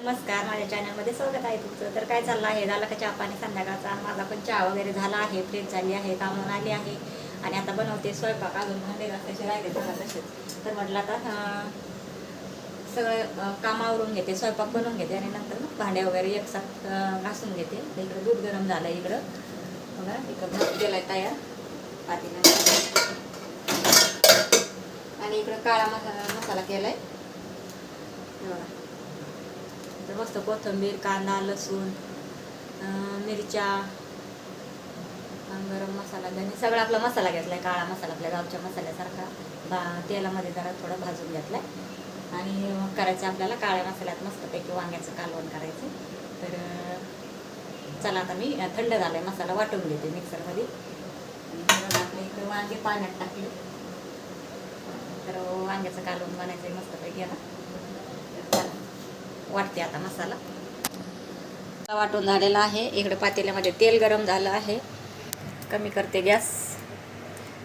नमस्कार माझ्या चॅनलमध्ये स्वागत आहे तुमचं. तर काय चाललं आहे? झालं का चहा पाणी संध्याकाळचा? माझा पण चहा वगैरे झाला आहे फ्रेश झाली आहे कामून आली आहे. आणि आता बनवते स्वयंपाक अजून. भांडे घासायचे राहिले बघा तसेच तर म्हटलं आता सगळं कामावरून घेते स्वयंपाक बनवून घेते आणि नंतर मग भांडे वगैरे एकसाथ घासून घेते. तर इकडं दूध गरम झालं इकडं. बघा इकडं भात केलाय तयार. पातीला. आणि इकडं काळा मसाला मसाला केला आहे बघा. तर मस्त कोथिंबीर कांदा लसूण मिरच्या गरम मसाला धने सगळा आपला मसाला घेतलाय काळा मसाला आपल्या गावच्या मसाल्यासारखा. बा तेलामध्ये जरा थोडं भाजून घेतलाय. आणि करायचं आपल्याला काळ्या मसाल्यात मस्तपैकी वांग्याचं कालवण करायचं. तर चला आता मी थंड थंड झालाय मसाला वाटून घेते मिक्सरमध्ये. आपले आपल्या इकडे वांगे पाण्यात टाकले. तर वांग्याचं कालवण बनायचं मस्तपैकी आता. वाटते आता मसाला. मसाला वाटून झालेला आहे. इकडे पातेल्यामध्ये तेल गरम झालं आहे. कमी करते गॅस.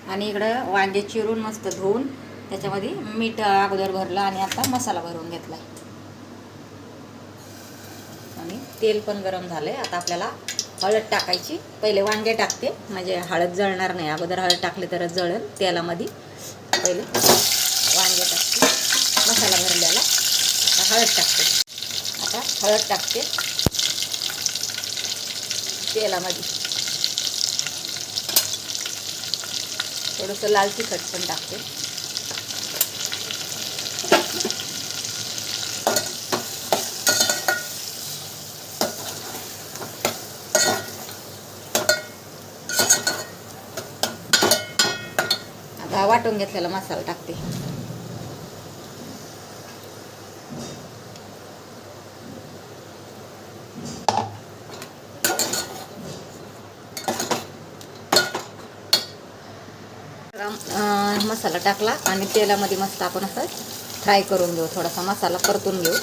आणि इकडं वांगे चिरून मस्त धुवून त्याच्यामध्ये मीठ अगोदर भरलं आणि आता मसाला भरून घेतला आणि तेल पण गरम झालंय. आता आपल्याला हळद टाकायची. पहिले वांगे टाकते. म्हणजे हळद जळणार नाही. अगोदर हळद टाकली तरच जळेल. तेलामध्ये पहिले वांगे टाकते. मसाला भरलेला. हळद टाकते. आता हळद टाकते. तेलामध्ये. थोडंसं लाल तिखट पण टाकते. आता वाटून घेतलेला मसाला टाकते. मसाला टाकला आणि तेलामध्ये मस्त आपण असं फ्राय करून घेऊ. थोडासा मसाला परतून घेऊ.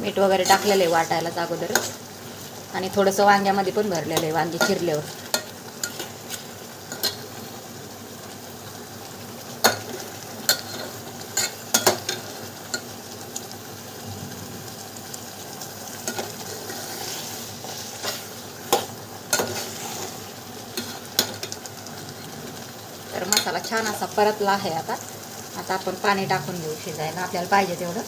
मीठ वगैरे टाकलेलं आहे वाटायलाच अगोदरच. आणि थोडंसं वांग्यामध्ये पण भरलेलं आहे वांगी चिरल्यावर तर मसाला छान असा परतला आहे आता. आता आपण पाणी टाकून घेऊ शिजायला. आपल्याला पाहिजे तेवढं.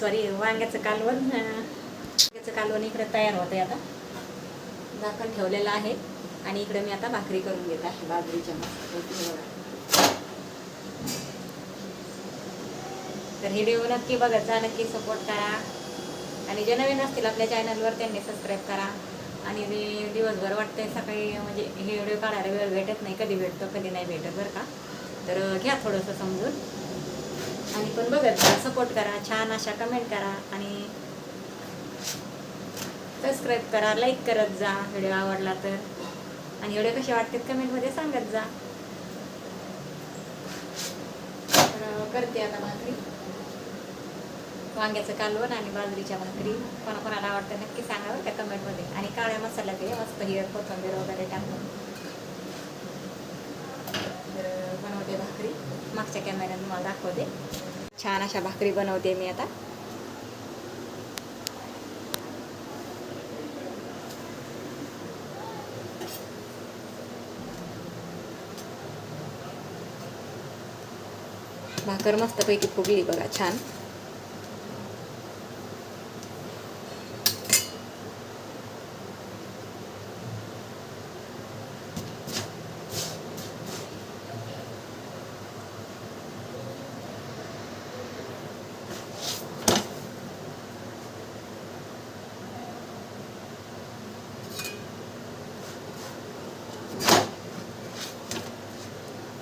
सॉरी वांग्याचं कालवण वांग्याचं कालवण इकडे तयार होतंय आता. झाकण ठेवलेलं आहे आणि इकडे मी आता भाकरी करून घेत आहे बाजरीच्या मस्तपैकी बघा. तर व्हिडिओ नक्की बघत जा नक्की सपोर्ट करा. आणि जे नवीन असतील आपल्या चॅनलवर त्यांनी सबस्क्राईब करा. आणि ते दिवसभर वाटतंय सकाळी म्हणजे हे व्हिडिओ काढायला वेळ भेटत नाही कधी भेटतो कधी नाही भेटत बरं का. तर घ्या थोडंसं समजून. आणि पण बघत जा सपोर्ट करा छान अशा कमेंट करा आणि सबस्क्राईब करा लाईक करत जा व्हिडिओ आवडला तर. आणि एवढे कसे वाटतात कमेंटमध्ये सांगत जा. तर करते आता भाकरी. वांग्याचं कालवण आणि बाजरीच्या भाकरी. कोणाकोणाला आवडतं नक्की सांगा त्या कमेंटमध्ये आणि काळ्या मसाला ते मस्त हिर कोथंबीर वगैरे टाकून. तर बनवते भाकरी. मागच्या कॅमेऱ्यात तुम्हाला दाखवते. छान अशा भाकरी बनवते मी आता. भाकर मस्तपैकी फुगली बघा छान.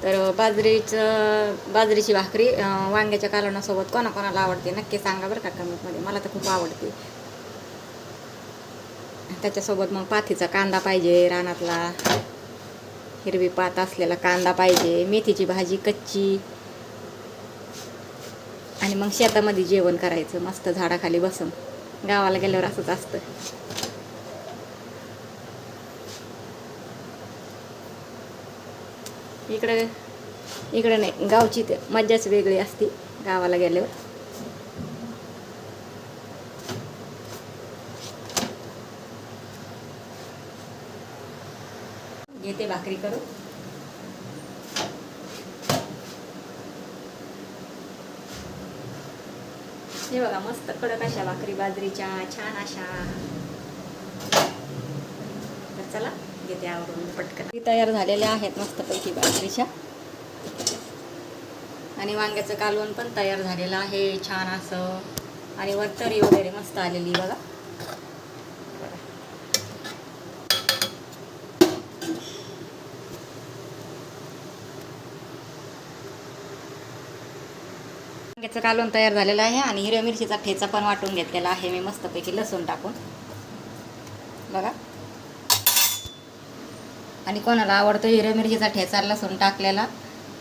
तर बाजरीचं बाजरीची भाकरी वांग्याच्या कालवणासोबत कोणाकोणाला आवडते? नक्की सांगा बरं का कमेंटमध्ये. मला तर खूप आवडते. त्याच्यासोबत मग पाथीचा कांदा पाहिजे रानातला. हिरवी पात असलेला कांदा पाहिजे. मेथीची भाजी कच्ची. आणि मग शेतामध्ये जेवण करायचं. मस्त झाडाखाली बसून. गावाला गेल्यावर असंच असतं. इकडे इकडे नाही गावची ते मज्जाच वेगळी असते गावाला गेल्यावर. घेते भाकरी करू हे बघा मस्त कडक अशा भाकरी बाजरीच्या छान अशा. तर चला. घेते आवडून पटकन. तयार झालेल्या आहेत मस्तपैकी बाजरीच्या आणि वांग्याचं कालवण पण तयार झालेलं आहे छान असं. आणि वरतरी वगैरे मस्त आलेली बघा बघा. वांग्याचं कालवण तयार झालेलं आहे आणि हिरव्या मिरचीचा ठेचा पण वाटून घेतलेला आहे. मी मस्तपैकी लसूण टाकून. बघा. आणि कोणाला आवडतो हिरव्या मिरचीचा ठेचा लसूण टाकलेला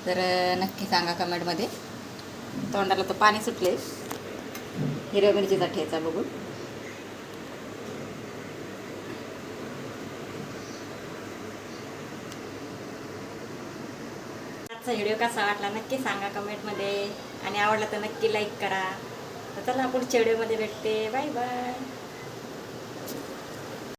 तर नक्की सांगा कमेंटमध्ये. तोंडाला तर पाणी सुटले हिरव्या मिरचीचा ठेचा बघून. आजचा व्हिडिओ कसा वाटला नक्की सांगा कमेंटमध्ये. आणि आवडला तर नक्की लाईक करा. तर चला पुढच्या व्हिडिओमध्ये भेटते. Bye bye.